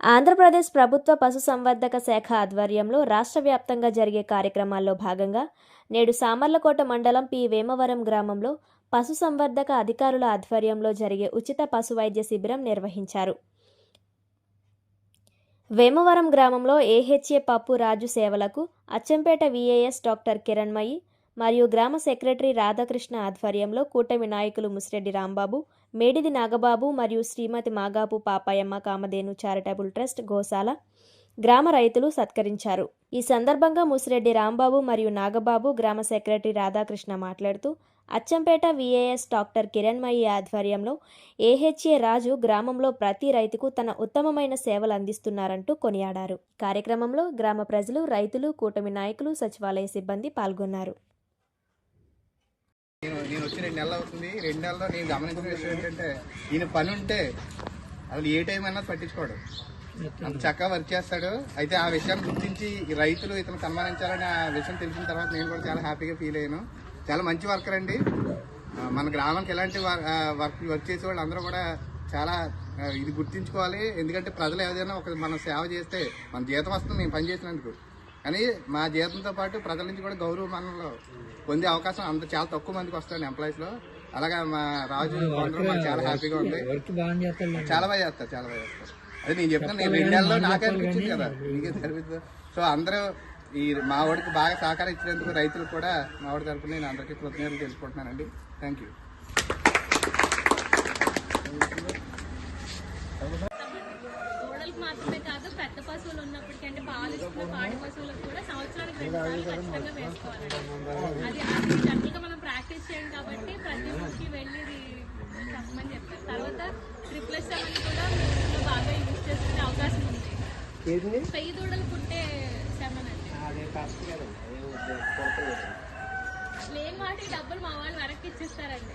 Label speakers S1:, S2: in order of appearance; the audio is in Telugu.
S1: ఆంధ్రప్రదేశ్ ప్రభుత్వ పశుసంవర్ధక శాఖ ఆధ్వర్యంలో రాష్ట్ర వ్యాప్తంగా జరిగే కార్యక్రమాల్లో భాగంగా నేడు సామర్లకోట మండలం పి. వేమవరం గ్రామంలో పశుసంవర్ధక అధికారుల ఆధ్వర్యంలో జరిగే ఉచిత పశు వైద్య శిబిరం నిర్వహించారు. వేమవరం గ్రామంలో ఏహెచ్ఏ పప్పు రాజు సేవలకు అచ్చంపేట విఏఎస్ డాక్టర్ కిరణ్మయి మరియు గ్రామ సెక్రటరీ రాధాకృష్ణ ఆధ్వర్యంలో కూటమి నాయకులు ముసిరెడ్డి రాంబాబు మేడిది నాగబాబు మరియు శ్రీమతి మాగాపు పాపాయమ్మ కామధేను చారిటబుల్ ట్రస్ట్ గోశాల గ్రామ రైతులు సత్కరించారు. ఈ సందర్భంగా ముసిరెడ్డి రాంబాబు మరియు నాగబాబు గ్రామ సెక్రటరీ రాధాకృష్ణ మాట్లాడుతూ అచ్చంపేట విఏఎస్ డాక్టర్ కిరణ్మయి ఆధ్వర్యంలో ఏహెచ్ఏ రాజు గ్రామంలో ప్రతి రైతుకు తన ఉత్తమమైన సేవలు అందిస్తున్నారంటూ కొనియాడారు. కార్యక్రమంలో గ్రామ ప్రజలు రైతులు కూటమి నాయకులు సచివాలయ సిబ్బంది పాల్గొన్నారు.
S2: నేను నేను వచ్చి రెండు నెలలు అవుతుంది. రెండు నెలల్లో నేను గమనించిన విషయం ఏంటంటే ఈయన పని ఉంటే అసలు ఏ టైం అయినా పట్టించుకోడు. అంత చక్కగా వర్క్ చేస్తాడు. అయితే ఆ విషయాన్ని గుర్తించి ఈ రైతులు ఇతను సన్మానించాలని ఆ విషయం తెలిసిన తర్వాత నేను కూడా చాలా హ్యాపీగా ఫీల్ అయ్యాను. చాలా మంచి వర్కర్ అండి. మన గ్రామానికి ఎలాంటి వర్- వర్క్ వర్క్ చేసే వాళ్ళు అందరూ కూడా చాలా ఇది గుర్తించుకోవాలి. ఎందుకంటే ప్రజలు ఏదైనా ఒక మనం సేవ చేస్తే మన జీతం వస్తుంది మేము పని చేసినందుకు. కానీ మా జీతంతో పాటు ప్రజల నుంచి కూడా గౌరవ మనలో పొందే అవకాశం అంత చాలా తక్కువ మందికి వస్తుంది ఎంప్లాయీస్లో. అలాగా మా రాజు మాకు చాలా హ్యాపీగా ఉంది. చాలా బాగా చేస్తారు చాలా బాగా చేస్తారు. అదే నేను చెప్తాను నేను రెండు నెలల్లో నాకే అనిపించింది కదా మీకే తెలిపింది సో అందరూ ఈ మా వాడికి బాగా సహకారం ఇచ్చినందుకు రైతులకు కూడా మా వాడి తరపున నేను అందరికీ కృతజ్ఞతలు తెలుసుకుంటున్నానండి థ్యాంక్ యూ
S3: దూడలకు మాత్రమే కాదు పెద్ద పశువులు ఉన్నప్పటికీ అంటే పాలు ఇస్తున్న పాడి పశువులకు కూడా సంవత్సరానికి రెండు సార్లు ఖచ్చితంగా వేసుకోవాలండి అది అది జనరల్గా మనం ప్రాక్టీస్ చేయం కాబట్టి ప్రతి ఊరికి వెళ్ళి చెప్పమని చెప్పారు. తర్వాత ట్రిపుల్ సెవెన్ కూడా బాగా యూజ్ చేసుకునే అవకాశం ఉంది. పెయ్యి దూడలు పుట్టే సెవెన్ అండి. లేని వాటికి డబ్బులు మా వాళ్ళు వెనక్కి ఇచ్చేస్తారండి.